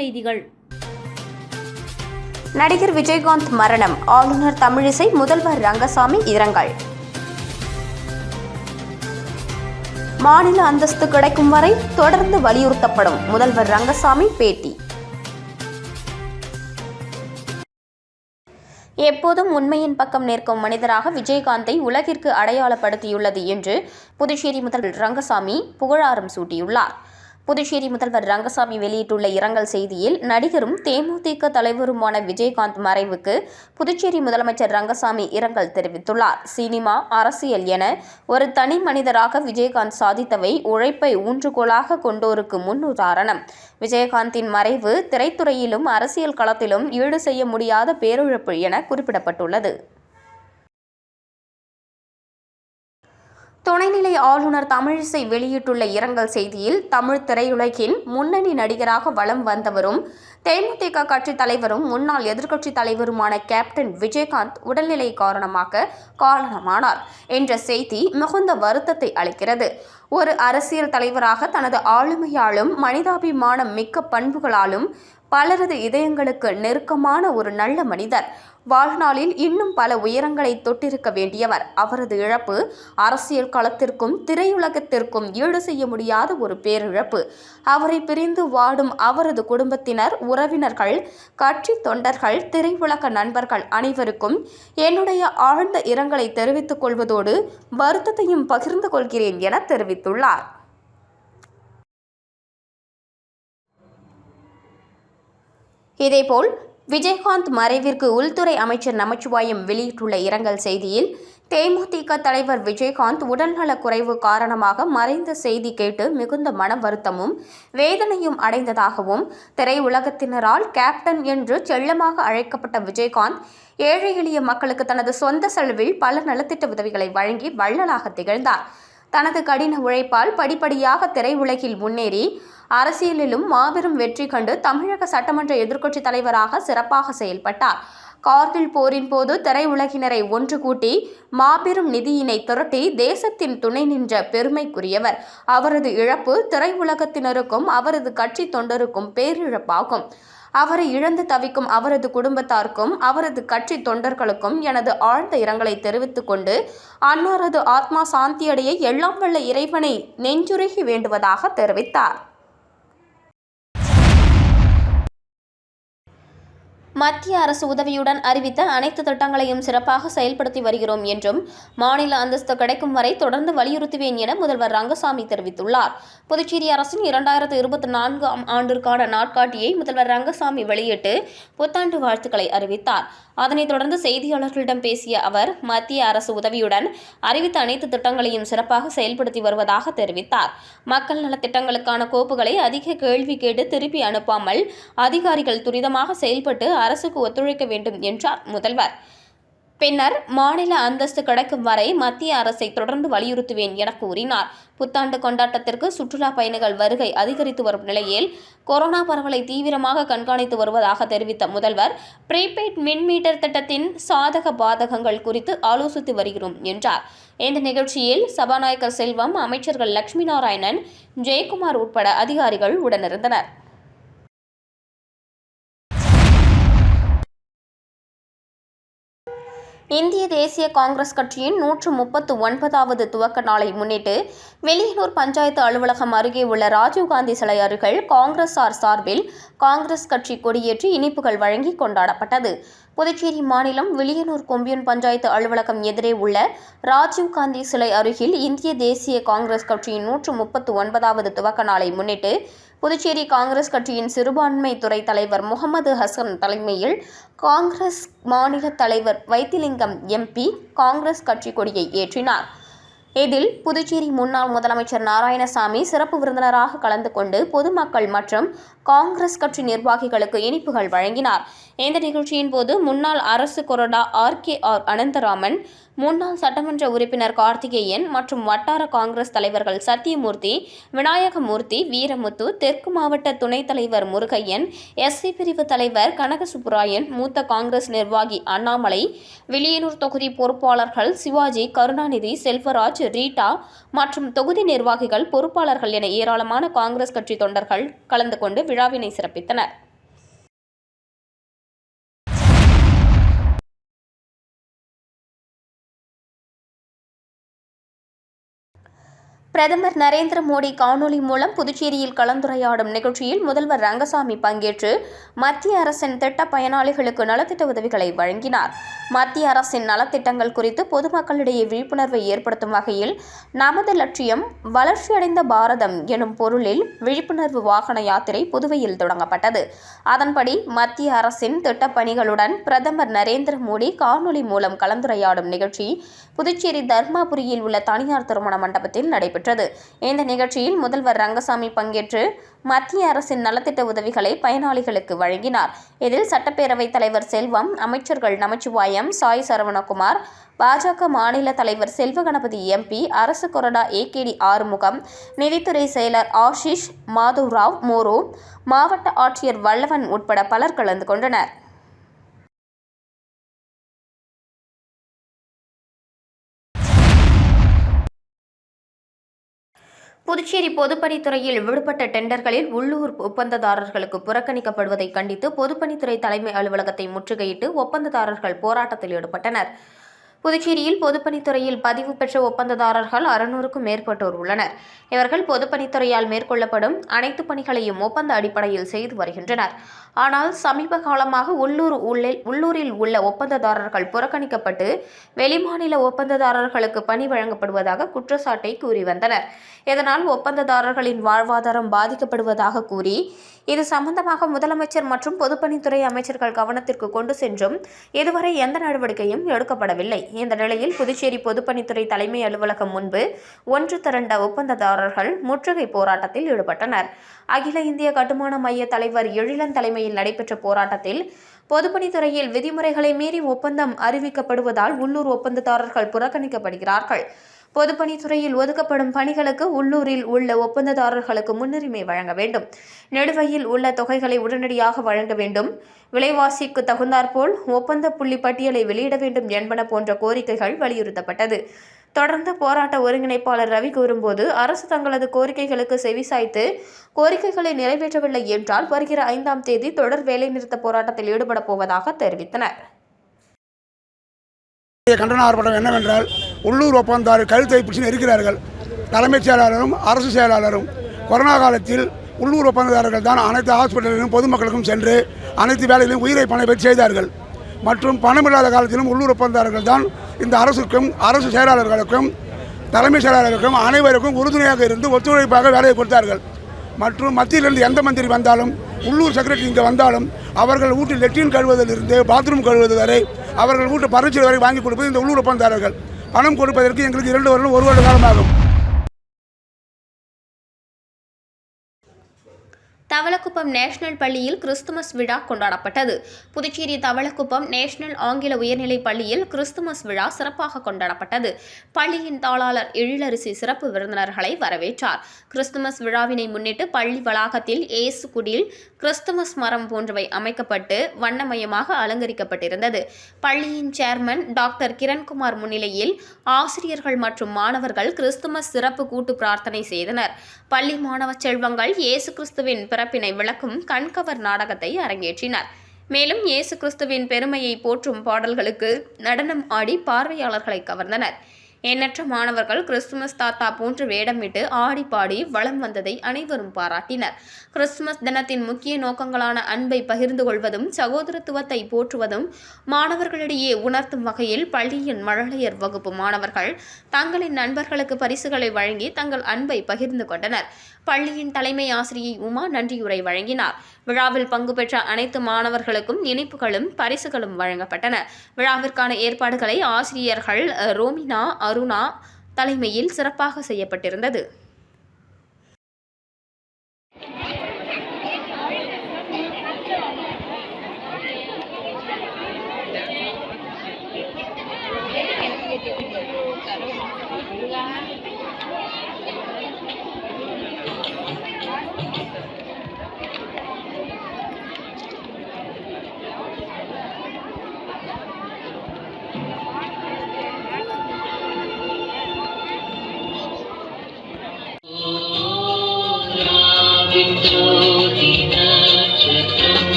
செய்திகள். நடிகர் விஜயகாந்த் மரணம். ஆளுநர் தமிழிசை முதல்வர் ரங்கசாமி இரங்கல். மாநில அந்தஸ்து கிடைக்கும் வரை தொடர்ந்து வலியுறுத்தப்படும் முதல்வர் ரங்கசாமி பேட்டி. எப்போதும் உண்மையின் பக்கம் நிற்கும் மனிதராக விஜயகாந்தை உலகிற்கு அடையாளப்படுத்தியுள்ளது என்று புதுச்சேரி முதல்வர் ரங்கசாமி புகழாரம் சூட்டியுள்ளார். புதுச்சேரி முதல்வர் ரங்கசாமி வெளியிட்டுள்ள இரங்கல் செய்தியில் நடிகரும் தேமுதிக தலைவருமான விஜயகாந்த் மறைவுக்கு புதுச்சேரி முதலமைச்சர் ரங்கசாமி இரங்கல் தெரிவித்துள்ளார். சினிமா அரசியல் என ஒரு தனி மனிதராக விஜயகாந்த் சாதித்தவை உழைப்பை ஊன்றுகோலாக கொண்டோருக்கு முன்னுதாரணம் விஜயகாந்தின் மறைவு திரைத்துறையிலும் அரசியல் களத்திலும் ஈடு செய்ய முடியாத பேரிழப்பு என குறிப்பிடப்பட்டுள்ளது. துணைநிலை ஆளுநர் தமிழிசை வெளியிட்டுள்ள இரங்கல் செய்தியில் தமிழ் திரையுலகின் முன்னணி நடிகராக வலம் வந்தவரும் தேமுதிக கட்சித் தலைவரும் முன்னாள் எதிர்க்கட்சித் தலைவருமான கேப்டன் விஜயகாந்த் உடல்நிலை காரணமாக காரணமானார் என்ற செய்தி மிகுந்த வருத்தத்தை அளிக்கிறது. ஒரு அரசியல் தலைவராக தனது ஆளுமையாலும் மனிதாபிமானம் மிக்க பண்புகளாலும் பலரது இதயங்களுக்கு நெருக்கமான ஒரு நல்ல மனிதர். வாழ்நாளில் இன்னும் பல உயரங்களை தொட்டிருக்க வேண்டியவர். அவரது இழப்பு அரசியல் களத்திற்கும் திரையுலகத்திற்கும் ஈடு செய்ய முடியாத ஒரு பேரிழப்பு. அவரை பிரிந்து வாடும் அவரது குடும்பத்தினர் உறவினர்கள் கட்சி தொண்டர்கள் திரையுலக நண்பர்கள் அனைவருக்கும் என்னுடைய ஆழ்ந்த இரங்கலை தெரிவித்துக் கொள்வதோடு வருத்தத்தையும் பகிர்ந்து கொள்கிறேன் என தெரிவித்துள்ளார். இதேபோல் விஜயகாந்த் மறைவிற்கு உள்துறை அமைச்சர் நமச்சிவாயம் வெளியிட்டுள்ள இரங்கல் செய்தியில் தேமுதிக தலைவர் விஜயகாந்த் உடல்நலக் குறைவு காரணமாக மறைந்த செய்தி கேட்டு மிகுந்த மன வருத்தமும் வேதனையும் அடைந்ததாகவும் திரையுலகத்தினரால் கேப்டன் என்று செல்லமாக அழைக்கப்பட்ட விஜயகாந்த் ஏழை எளிய மக்களுக்கு தனது சொந்த செலவில் பல நலத்திட்ட உதவிகளை வழங்கி வள்ளலாக திகழ்ந்தார். தனது கடின உழைப்பால் படிப்படியாக திரையுலகில் முன்னேறி அரசியலிலும் மாபெரும் வெற்றி கண்டு தமிழக சட்டமன்ற எதிர்க்கட்சித் தலைவராக சிறப்பாக செயல்பட்டார். கார்கில் போரின் போது திரையுலகினரை ஒன்று கூட்டி மாபெரும் நிதியினை திரட்டி தேசத்தின் துணை நின்ற பெருமைக்குரியவர். அவரது இழப்பு திரையுலகத்தினருக்கும் அவரது கட்சி தொண்டருக்கும் பேரிழப்பாகும். அவரை இழந்து தவிக்கும் அவரது குடும்பத்தாருக்கும் அவரது கட்சி தொண்டர்களுக்கும் எனது ஆழ்ந்த இரங்கலை தெரிவித்துக் கொண்டு அன்னாரது ஆத்மா சாந்தியடைய எல்லாம் வல்ல இறைவனை நெஞ்சுருகி வேண்டுவதாக தெரிவித்தார். மத்திய அரசு உதவியுடன் அறிவித்த அனைத்து திட்டங்களையும் சிறப்பாக செயல்படுத்தி வருகிறோம் என்றும் மாநில அந்தஸ்து கிடைக்கும் வரை தொடர்ந்து வலியுறுத்துவேன் என முதல்வர் ரங்கசாமி தெரிவித்துள்ளார். புதுச்சேரி அரசின் இரண்டாயிரத்து இருபத்தி நான்காம் ஆண்டிற்கான நாட்காட்டியை முதல்வர் ரங்கசாமி வெளியிட்டு புத்தாண்டு வாழ்த்துக்களை அறிவித்தார். அதனைத் தொடர்ந்து செய்தியாளர்களிடம் பேசிய அவர் மத்திய அரசு உதவியுடன் அறிவித்த அனைத்து திட்டங்களையும் சிறப்பாக செயல்படுத்தி வருவதாக தெரிவித்தார். மக்கள் நலத்திட்டங்களுக்கான கோப்புகளை அதிக கேள்வி கேட்டு திருப்பி அனுப்பாமல் அதிகாரிகள் துரிதமாக செயல்பட்டு அரசுக்கு ஒத்துழைக்க வேண்டும் என்றார் முதல்வர். பின்னர் மாநில அந்தஸ்து கிடைக்கும் வரை மத்திய அரசை தொடர்ந்து வலியுறுத்துவேன் என கூறினார். புத்தாண்டு கொண்டாட்டத்திற்கு சுற்றுலா பயணிகள் வருகை அதிகரித்து வரும் நிலையில் கொரோனா பரவலை தீவிரமாக கண்காணித்து வருவதாக தெரிவித்த முதல்வர் ப்ரீபெய்ட் மின் மீட்டர் திட்டத்தின் சாதக பாதகங்கள் குறித்து ஆலோசித்து வருகிறோம் என்றார். இந்த நிகழ்ச்சியில் சபாநாயகர் செல்வம் அமைச்சர்கள் லட்சுமி நாராயணன் ஜெயக்குமார் உட்பட அதிகாரிகள் உடனிருந்தனர். இந்திய தேசிய காங்கிரஸ் கட்சியின் நூற்று முப்பத்து ஒன்பதாவது துவக்க நாளை முன்னிட்டு வெளியனூர் பஞ்சாயத்து அலுவலகம் அருகே உள்ள ராஜீவ்காந்தி சிலை அருகில் காங்கிரஸார் சார்பில் காங்கிரஸ் கட்சி கொடியேற்றி இனிப்புகள் வழங்கி கொண்டாடப்பட்டது. புதுச்சேரி மாநிலம் வில்லியனூர் கொம்பியூன் பஞ்சாயத்து அலுவலகம் எதிரே உள்ள ராஜீவ்காந்தி சிலை அருகில் இந்திய தேசிய காங்கிரஸ் கட்சியின் நூற்று முப்பத்து ஒன்பதாவது துவக்க நாளை முன்னிட்டு புதுச்சேரி காங்கிரஸ் கட்சியின் சிறுபான்மை துறை தலைவர் முகமது ஹசன் தலைமையில் காங்கிரஸ் மாநில தலைவர் வைத்திலிங்கம் எம்பி காங்கிரஸ் கட்சி கொடியை ஏற்றினார். இதில் புதுச்சேரி முன்னாள் முதலமைச்சர் நாராயணசாமி சிறப்பு விருந்தினராக கலந்து கொண்டு பொதுமக்கள் மற்றும் காங்கிரஸ் கட்சி நிர்வாகிகளுக்கு இனிப்புகள் வழங்கினார். இந்த நிகழ்ச்சியின் போது முன்னாள் அரசு கொறடா ஆர் கே ஆர் அனந்தராமன் முன்னாள் சட்டமன்ற உறுப்பினர் கார்த்திகேயன் மற்றும் வட்டார காங்கிரஸ் தலைவர்கள் சத்தியமூர்த்தி விநாயகமூர்த்தி வீரமுத்து தெற்கு மாவட்ட துணைத் தலைவர் முருகையன் எஸ்சி பிரிவு தலைவர் கனகசுப்புராயன் மூத்த காங்கிரஸ் நிர்வாகி அண்ணாமலை வெளியனூர் தொகுதி பொறுப்பாளர்கள் சிவாஜி கருணாநிதி செல்வராஜ் ரீட்டா மற்றும் தொகுதி நிர்வாகிகள் பொறுப்பாளர்கள் என ஏராளமான காங்கிரஸ் கட்சி தொண்டர்கள் கலந்து கொண்டு விழாவினை சிறப்பித்தனர். பிரதமர் நரேந்திர மோடி காணொலி மூலம் புதுச்சேரியில் கலந்துரையாடும் நிகழ்ச்சியில் முதல்வர் ரங்கசாமி பங்கேற்று மத்திய அரசின் திட்ட பயனாளிகளுக்கு நலத்திட்ட உதவிகளை வழங்கினார். மத்திய அரசின் நலத்திட்டங்கள் குறித்து பொதுமக்களிடையே விழிப்புணர்வை ஏற்படுத்தும் வகையில் நமது லட்சியம் வளர்ச்சியடைந்த பாரதம் எனும் பொருளில் விழிப்புணர்வு வாகன யாத்திரை புதுவையில் தொடங்கப்பட்டது. அதன்படி மத்திய அரசின் திட்டப் பணிகளுடன் பிரதமர் நரேந்திர மோடி காணொலி மூலம் கலந்துரையாடும் நிகழ்ச்சி புதுச்சேரி தர்மாபுரியில் உள்ள தனியார் திருமண மண்டபத்தில் நடைபெற்றது. இந்த நிகழ்ச்சியில் முதல்வர் ரங்கசாமி பங்கேற்று மத்திய அரசின் நலத்திட்ட உதவிகளை பயனாளிகளுக்கு வழங்கினார். இதில் சட்டப்பேரவைத் தலைவர் செல்வம் அமைச்சர்கள் நமச்சிவாயம் சாய் சரவணகுமார் பாஜக மாநில தலைவர் செல்வ கணபதி எம்பி அரசு கொறடா ஏகேடி ஆறுமுகம் நிதித்துறை செயலர் ஆஷிஷ் மாதுராவ் மோரோ மாவட்ட ஆட்சியர் வல்லவன் உட்பட பலர் கலந்து கொண்டனர். புதுச்சேரி பொதுப்பணித்துறையில் விடுபட்ட டெண்டர்களில் உள்ளூர் ஒப்பந்ததாரர்களுக்கு புறக்கணிக்கப்படுவதை கண்டித்து பொதுப்பணித்துறை தலைமை அலுவலகத்தை முற்றுகையிட்டு ஒப்பந்ததாரர்கள் போராட்டத்தில் ஈடுபட்டனர். புதுச்சேரியில் பொதுப்பணித்துறையில் பதிவு பெற்ற ஒப்பந்ததாரர்கள் அறுநூறுக்கும் மேற்பட்டோர் உள்ளனர். இவர்கள் பொதுப்பணித்துறையால் மேற்கொள்ளப்படும் அனைத்து பணிகளையும் ஒப்பந்த அடிப்படையில் செய்து வருகின்றனர். ஆனால் சமீப காலமாக உள்ளூர் உள்ளில் உள்ளூரில் உள்ள ஒப்பந்ததாரர்கள் புறக்கணிக்கப்பட்டு வெளிமாநில ஒப்பந்ததாரர்களுக்கு பணி வழங்கப்படுவதாக குற்றச்சாட்டை கூறி வந்தனர். இதனால் ஒப்பந்ததாரர்களின் வாழ்வாதாரம் பாதிக்கப்படுவதாக கூறி இது சம்பந்தமாக முதலமைச்சர் மற்றும் பொதுப்பணித்துறை அமைச்சர்கள் கவனத்திற்கு கொண்டு சென்றும் இதுவரை எந்த நடவடிக்கையும் எடுக்கப்படவில்லை. இந்த நிலையில் புதுச்சேரி பொதுப்பணித்துறை தலைமை அலுவலகம் முன்பு ஒன்று திரண்ட ஒப்பந்ததாரர்கள் முற்றுகை போராட்டத்தில் ஈடுபட்டனர். அகில இந்திய கட்டுமான மைய தலைவர் எழிலன் தலைமையில் நடைபெற்ற போராட்டத்தில் பொதுப்பணித்துறையில் விதிமுறைகளை மீறி ஒப்பந்தம் அறிவிக்கப்படுவதால் உள்ளூர் ஒப்பந்ததாரர்கள் புறக்கணிக்கப்படுகிறார்கள். பொதுப்பணித்துறையில் ஒதுக்கப்படும் பணிகளுக்கு உள்ளூரில் உள்ள ஒப்பந்ததாரர்களுக்கு முன்னுரிமை வழங்க வேண்டும். நெடுவையில் உள்ள தொகைகளை உடனடியாக வழங்க வேண்டும். விலைவாசிக்கு தகுந்தாற்போல் ஒப்பந்த புள்ளி பட்டியலை வெளியிட வேண்டும் என்பன போன்ற கோரிக்கைகள் வலியுறுத்தப்பட்டது. தொடர்ந்து போராட்ட ஒருங்கிணைப்பாளர் ரவி கூறும்போது அரசு தங்களது கோரிக்கைகளுக்கு செவிசாய்த்து கோரிக்கைகளை நிறைவேற்றவில்லை என்றால் வருகிற ஐந்தாம் தேதி தொடர் வேலைநிறுத்த போராட்டத்தில் ஈடுபட போவதாக தெரிவித்தனர். கண்டன ஆர்ப்பாட்டம் என்னவென்றால் உள்ளூர் ஒப்பந்தார் கழுத்தை பிடிச்சு இருக்கிறார்கள். தலைமைச் செயலாளரும் அரசு செயலாளரும். கொரோனா காலத்தில் உள்ளூர் ஒப்பந்ததாரர்கள் தான் அனைத்து ஹாஸ்பிட்டலிலும் பொதுமக்களுக்கும் சென்று அனைத்து வேலையிலும் உயிரை பணம் செய்தார்கள். மற்றும் பணமில்லாத காலத்திலும் உள்ளூர் ஒப்பந்ததாரர்கள் தான் இந்த அரசுக்கும் அரசு செயலாளர்களுக்கும் தலைமைச் செயலாளர்களுக்கும் அனைவருக்கும் உறுதுணையாக இருந்து ஒத்துழைப்பாக வேலையை கொடுத்தார்கள். மற்றும் மத்தியிலிருந்து எந்த மந்திரி வந்தாலும் உள்ளூர் செக்ரட்டரி இங்கே வந்தாலும் அவர்கள் வீட்டில் லெட்டின் கழுவுவதிலிருந்து பாத்ரூம் கழுவுவது வரை அவர்கள் வீட்டு பரிசு வரை வாங்கி கொடுப்பது இந்த உள்ளூர் ஒப்பந்ததாரர்கள். பணம் கொடுப்பதற்கு எங்களுக்கு இரண்டு வருடம் ஒரு வருட காலமாகும். தவளக்குப்பம் நேஷனல் பள்ளியில் கிறிஸ்துமஸ் விழா கொண்டாடப்பட்டது. புதுச்சேரி தவளக்குப்பம் நேஷனல் ஆங்கில உயர்நிலைப் பள்ளியில் கிறிஸ்துமஸ் விழா சிறப்பாக கொண்டாடப்பட்டது. பள்ளியின் தாளாளர் எழிலரசி சிறப்பு விருந்தினர்களை வரவேற்றார். கிறிஸ்துமஸ் விழாவினை முன்னிட்டு பள்ளி வளாகத்தில் ஏசு குடில் கிறிஸ்துமஸ் மரம் போன்றவை அமைக்கப்பட்டு வண்ணமயமாக அலங்கரிக்கப்பட்டிருந்தது. பள்ளியின் சேர்மன் டாக்டர் கிரண்குமார் முன்னிலையில் ஆசிரியர்கள் மற்றும் மாணவர்கள் கிறிஸ்துமஸ் சிறப்பு கூட்டு பிரார்த்தனை செய்தனர். பள்ளி மாணவ செல்வங்கள் இயேசு கிறிஸ்துவின் பிறப்பினை விளக்கும் கண்கவர் நாடகத்தை அரங்கேற்றினார். மேலும் இயேசு கிறிஸ்துவின் பெருமையை போற்றும் பாடல்களுக்கு நடனம் ஆடி பார்வையாளர்களை கவர்ந்தனர். எண்ணற்ற மாணவர்கள் கிறிஸ்துமஸ் தாத்தா போன்று வேடமிட்டு ஆடி பாடி வலம் வந்ததை அனைவரும் பாராட்டினர். கிறிஸ்துமஸ் தினத்தின் முக்கிய நோக்கங்களான அன்பை பகிர்ந்து கொள்வதும் சகோதரத்துவத்தை போற்றுவதும் மாணவர்களிடையே உணர்த்தும் வகையில் பள்ளியின் மழலையர் வகுப்பு மாணவர்கள் தங்களின் நண்பர்களுக்கு பரிசுகளை வழங்கி தங்கள் அன்பை பகிர்ந்து கொண்டனர். பள்ளியின் தலைமை ஆசிரியை உமா நன்றியுரை வழங்கினார். விழாவில் பங்கு பெற்ற அனைத்து மாணவர்களுக்கும் இனிப்புகளும் பரிசுகளும் வழங்கப்பட்டன விழாவிற்கான ஏற்பாடுகளை ஆசிரியர்கள் ரோமினா அருணா தலைமையில் சிறப்பாக செய்யப்பட்டிருந்தது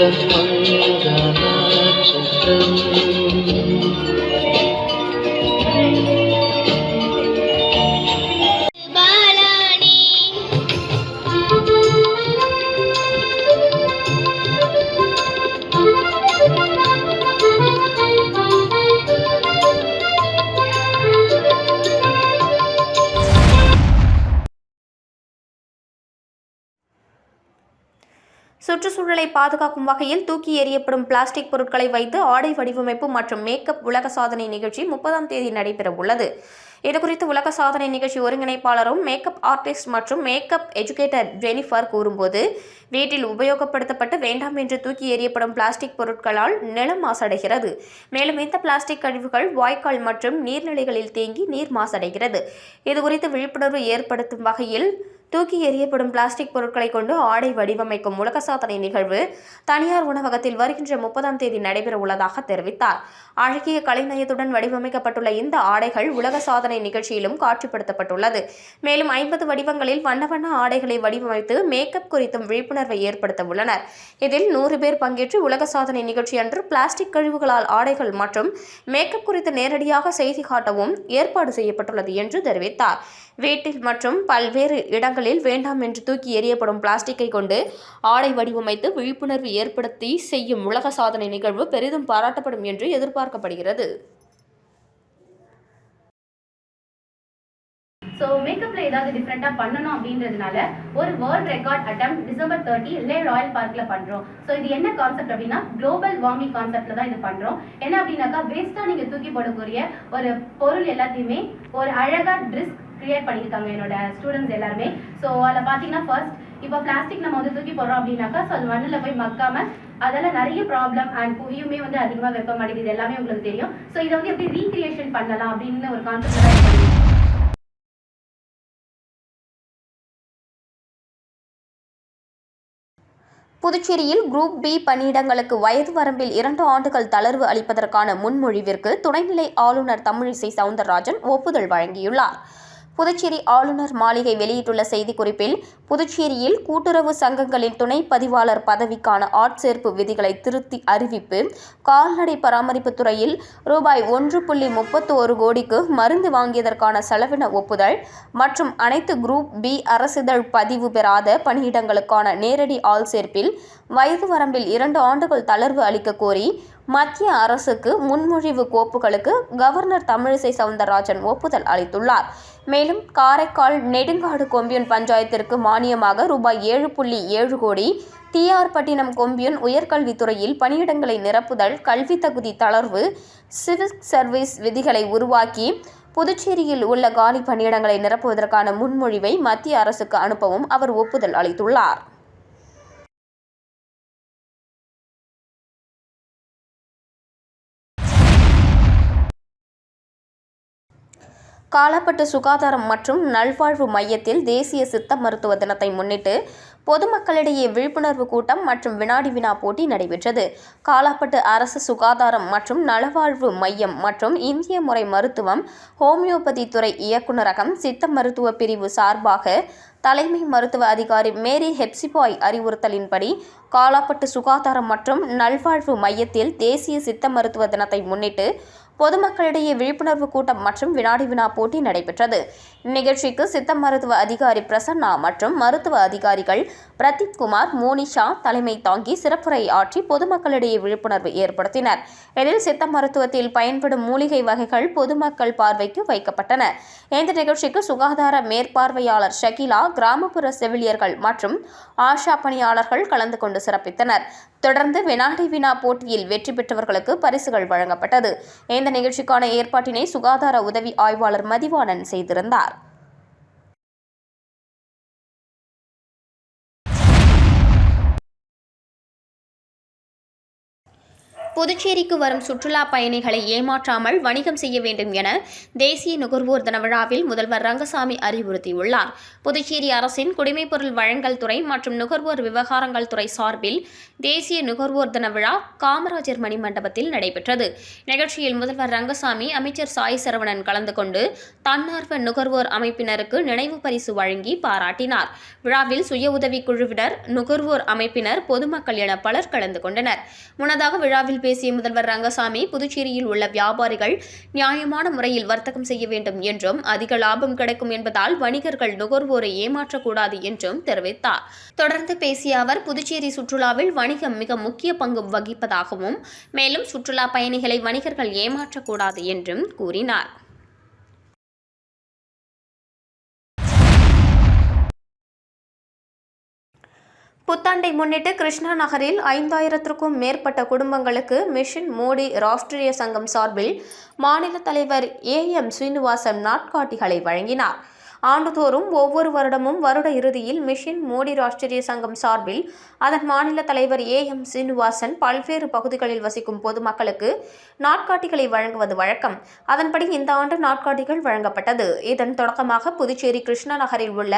मङ्गलक्षत्रम् சுற்றுச்சூழலை பாதுகாக்கும் வகையில் தூக்கி எறியப்படும் பிளாஸ்டிக் பொருட்களை வைத்து ஆடை வடிவமைப்பு மற்றும் மேக்கப் உலக சாதனை நிகழ்ச்சி முப்பதாம் தேதி நடைபெற உள்ளது. இதுகுறித்து உலக சாதனை நிகழ்ச்சி ஒருங்கிணைப்பாளரும் மேக்கப் ஆர்டிஸ்ட் மற்றும் மேக்கப் எஜுகேட்டர் ஜெனிஃபர் கூறும்போது வீட்டில் உபயோகப்படுத்தப்பட்டு வேண்டாம் என்று தூக்கி எறியப்படும் பிளாஸ்டிக் பொருட்களால் நிலம் மாசடைகிறது. மேலும் இந்த பிளாஸ்டிக் கழிவுகள் வாய்க்கால் மற்றும் நீர்நிலைகளில் தேங்கி நீர் மாசடைகிறது. இதுகுறித்து விழிப்புணர்வு ஏற்படுத்தும் வகையில் தூக்கி எறியப்படும் பிளாஸ்டிக் பொருட்களை கொண்டு ஆடை வடிவமைக்கும் உலக சாதனை நிகழ்வு தனியார் உணவகத்தில் வருகின்ற முப்பதாம் தேதி நடைபெற உள்ளதாக தெரிவித்தார். அழகிய கலைநயத்துடன் வடிவமைக்கப்பட்டுள்ள இந்த ஆடைகள் உலக சாதனை நிகழ்ச்சியிலும் காட்சிப்படுத்தப்பட்டுள்ளது. மேலும் ஐம்பது வடிவங்களில் வண்ண வண்ண ஆடைகளை வடிவமைத்து மேக்கப் குறித்தும் விழிப்புணர்வை ஏற்படுத்த உள்ளனர். இதில் நூறு பேர் பங்கேற்று உலக சாதனை நிகழ்ச்சி அன்று பிளாஸ்டிக் கழிவுகளால் ஆடைகள் மற்றும் மேக்கப் குறித்து நேரடியாக செய்தி காட்டவும் ஏற்பாடு செய்யப்பட்டுள்ளது என்று தெரிவித்தார். வீட்டில் மற்றும் பல்வேறு இடங்களில் வேண்டாம் என்று தூக்கி எறியப்படும் பிளாஸ்டிக்கை கொண்டு ஆடை வடிவமைத்து விழிப்புணர்வு ஏற்படுத்தி செய்யும் உலக சாதனை நிகழ்வு பெரிதும் பாராட்டப்படும் என்று எதிர்பார்க்கப்படுகிறது. ஸோ மேக்கப்பில் ஏதாவது டிஃப்ரெண்ட்டாக பண்ணணும் அப்படின்றதுனால ஒரு world record attempt December thirty Le Royal பார்க்கில் பண்ணுறோம் ஸோ இது என்ன கான்செப்ட் அப்படின்னா குளோபல் வார்மிங் கான்செப்டில் தான் இது பண்ணுறோம் என்ன அப்படின்னாக்கா வேஸ்ட்டாக நீங்கள் தூக்கி போடக்கூடிய ஒரு பொருள் எல்லாத்தையுமே ஒரு அழகாக ட்ரெஸ் கிரியேட் பண்ணியிருக்காங்க என்னோட ஸ்டூடெண்ட்ஸ் எல்லாருமே. ஸோ அதில் பார்த்தீங்கன்னா ஃபர்ஸ்ட் இப்போ பிளாஸ்டிக் நம்ம வந்து தூக்கி போடுறோம் அப்படின்னாக்கா ஸோ அது மண்ணில் போய் மக்காம அதால நிறைய ப்ராப்ளம் அண்ட் புவியுமே வந்து அதிகமாக வெப்பமடையுது இது எல்லாமே உங்களுக்கு தெரியும். ஸோ இதை வந்து எப்படி ரீக்ரியேஷன் பண்ணலாம் அப்படின்னு ஒரு கான்செப்ட் புதுச்சேரியில் குரூப் பி பணியிடங்களுக்கு வயது வரம்பில் இரண்டு ஆண்டுகள் தளர்வு அளிப்பதற்கான முன்மொழிவிற்கு துணைநிலை ஆளுநர் தமிழிசை சவுந்தரராஜன் ஒப்புதல் வழங்கியுள்ளார். புதுச்சேரி ஆளுநர் மாளிகை வெளியிட்டுள்ள செய்திக்குறிப்பில் புதுச்சேரியில் கூட்டுறவு சங்கங்களின் துணை பதிவாளர் பதவிக்கான ஆட்சேர்ப்பு விதிகளை திருத்தி அறிவிப்பு கால்நடை பராமரிப்பு துறையில் ரூபாய் ஒன்று புள்ளி முப்பத்து ஒரு கோடிக்கு மருந்து வாங்கியதற்கான செலவின ஒப்புதல் மற்றும் அனைத்து குரூப் பி அரசிதழ் பதிவு பெறாத பணியிடங்களுக்கான நேரடி ஆள்சேர்ப்பில் வயது வரம்பில் இரண்டு ஆண்டுகள் தளர்வு அளிக்க கோரி மத்திய அரசுக்கு முன்மொழிவு கோப்புகளுக்கு கவர்னர் தமிழிசை சவுந்தரராஜன் ஒப்புதல் அளித்துள்ளார். மேலும் காரைக்கால் நெடுங்காடு கொம்பியூன் பஞ்சாயத்திற்கு மானியமாக ரூபாய் ஏழு புள்ளி ஏழு கோடி டிஆர் கொம்பியூன் உயர்கல்வித்துறையில் பணியிடங்களை நிரப்புதல் கல்வி தகுதி தளர்வு சிவில் சர்வீஸ் விதிகளை உருவாக்கி புதுச்சேரியில் உள்ள காலி பணியிடங்களை நிரப்புவதற்கான முன்மொழிவை மத்திய அரசுக்கு அனுப்பவும் அவர் ஒப்புதல் அளித்துள்ளார். காலாப்பட்டு சுகாதாரம் மற்றும் நல்வாழ்வு மையத்தில் தேசிய சித்த மருத்துவ தினத்தை முன்னிட்டு பொதுமக்களிடையே விழிப்புணர்வு கூட்டம் மற்றும் வினாடி வினா போட்டி நடைபெற்றது. காலாப்பட்டு அரசு சுகாதாரம் மற்றும் நலவாழ்வு மையம் மற்றும் இந்திய முறை மருத்துவம் ஹோமியோபதி துறை இயக்குநரகம் சித்த மருத்துவ பிரிவு சார்பாக தலைமை மருத்துவ அதிகாரி மேரி ஹெப்சிபாய் அறிவுறுத்தலின்படி காலாப்பட்டு சுகாதாரம் மற்றும் நல்வாழ்வு மையத்தில் தேசிய சித்த மருத்துவ தினத்தை முன்னிட்டு பொதுமக்களிடையே விழிப்புணர்வு கூட்டம் மற்றும் வினாடி வினா போட்டி நடைபெற்றது. நிகழ்ச்சிக்கு சித்த மருத்துவ அதிகாரி பிரசன்னா மற்றும் மருத்துவ அதிகாரிகள் பிரதீப் குமார் மோனிஷா தலைமை தாங்கி சிறப்புரை ஆற்றி பொதுமக்களிடையே விழிப்புணர்வு ஏற்படுத்தினர். இதில் சித்த மருத்துவத்தில் பயன்படும் மூலிகை வகைகள் பொதுமக்கள் பார்வைக்கு வைக்கப்பட்டன. இந்த நிகழ்ச்சிக்கு சுகாதார மேற்பார்வையாளர் ஷகிலா கிராமப்புற செவிலியர்கள் மற்றும் ஆஷா பணியாளர்கள் கலந்து கொண்டு சிறப்பித்தனர். தொடர்ந்து வினாடி வினா போட்டியில் வெற்றி பெற்றவர்களுக்கு பரிசுகள் வழங்கப்பட்டது. இந்த நிகழ்ச்சிக்கான ஏற்பாட்டினை சுகாதார உதவி ஆய்வாளர் மதிவாணன் செய்திருந்தார். புதுச்சேரிக்கு வரும் சுற்றுலா பயணிகளை ஏமாற்றாமல் வணிகம் செய்ய வேண்டும் என தேசிய நுகர்வோர் தின விழாவில் முதல்வர் ரங்கசாமி அறிவுறுத்தியுள்ளார். புதுச்சேரி அரசின் குடிமைப்பொருள் வழங்கல் துறை மற்றும் நுகர்வோர் விவகாரங்கள் துறை சார்பில் தேசிய நுகர்வோர் தின விழா காமராஜர் மணி மண்டபத்தில் நடைபெற்றது. நிகழ்ச்சியில் முதல்வர் ரங்கசாமி அமைச்சர் சாய் சரவணன் கலந்து கொண்டு தன்னார்வ நுகர்வோர் அமைப்பினருக்கு நினைவு பரிசு வழங்கி பாராட்டினார். விழாவில் சுய உதவிக் குழுவினர் நுகர்வோர் அமைப்பினர் பொதுமக்கள் என பலர் கலந்து கொண்டனர். முன்னதாக விழாவில் பேசிய முதல்வர் ரங்கசாமி புதுச்சேரியில் உள்ள வியாபாரிகள் நியாயமான முறையில் வர்த்தகம் செய்ய வேண்டும் என்றும் அதிக லாபம் கிடைக்கும் என்பதால் வணிகர்கள் நுகர்வோரை ஏமாற்றக்கூடாது என்றும் தெரிவித்தார். தொடர்ந்து பேசிய அவர் புதுச்சேரி சுற்றுலாவில் வணிகம் மிக முக்கிய பங்கு வகிப்பதாகவும் மேலும் சுற்றுலா பயணிகளை வணிகர்கள் ஏமாற்றக்கூடாது என்றும் கூறினார். புத்தாண்டை முன்னிட்டு கிருஷ்ணா நகரில் ஐந்தாயிரத்திற்கும் மேற்பட்ட குடும்பங்களுக்கு மிஷன் மோடி ராஷ்டிரிய சங்கம் சார்பில் மாநில தலைவர் ஏ எம் ஸ்ரீனிவாசன் நாட்காட்டிகளை வழங்கினார். ஆண்டுதோறும் ஒவ்வொரு வருடமும் வருட இறுதியில் மிஷின் மோடி ராஷ்டிரிய சங்கம் சார்பில் அதன் மாநில தலைவர் ஏ எம் சீனிவாசன் பல்வேறு பகுதிகளில் வசிக்கும் பொதுமக்களுக்கு நாட்காட்டிகளை வழங்குவது வழக்கம். அதன்படி இந்த ஆண்டு நாட்காட்டிகள் வழங்கப்பட்டது. இதன் தொடக்கமாக புதுச்சேரி கிருஷ்ணா நகரில் உள்ள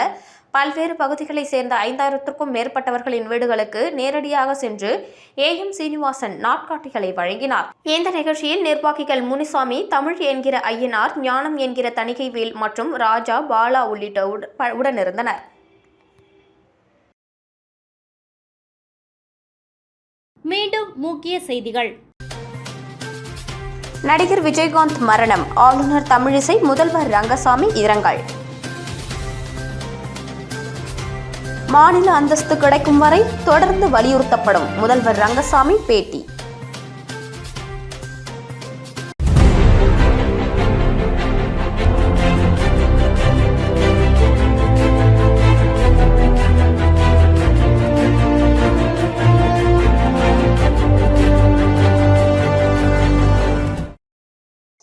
பல்வேறு பகுதிகளைச் சேர்ந்த ஐந்தாயிரத்திற்கும் மேற்பட்டவர்களின் வீடுகளுக்கு நேரடியாக சென்று ஏ. எம். சீனிவாசன் நாட்காட்டிகளை வழங்கினார். இந்த நிகழ்ச்சியில் நிர்வாகிகள் முனிசாமி தமிழ் என்கிற ஐயனார் ஞானம் என்கிற தணிகைவேல் மற்றும் ராஜா பாலா உள்ளிட்ட உடனிருந்தனர். மீண்டும் முக்கிய செய்திகள். நடிகர் விஜயகாந்த் மரணம். ஆளுநர் தமிழிசை முதல்வர் ரங்கசாமி இரங்கல். மாநில அந்தஸ்து கிடைக்கும் வரை தொடர்ந்து வலியுறுத்தப்படும் முதல்வர் ரங்கசாமி பேட்டி.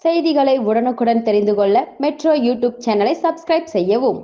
செய்திகளை உடனுக்குடன் தெரிந்து கொள்ள மெட்ரோ யூடியூப் சேனலை சப்ஸ்கிரைப் செய்யவும்.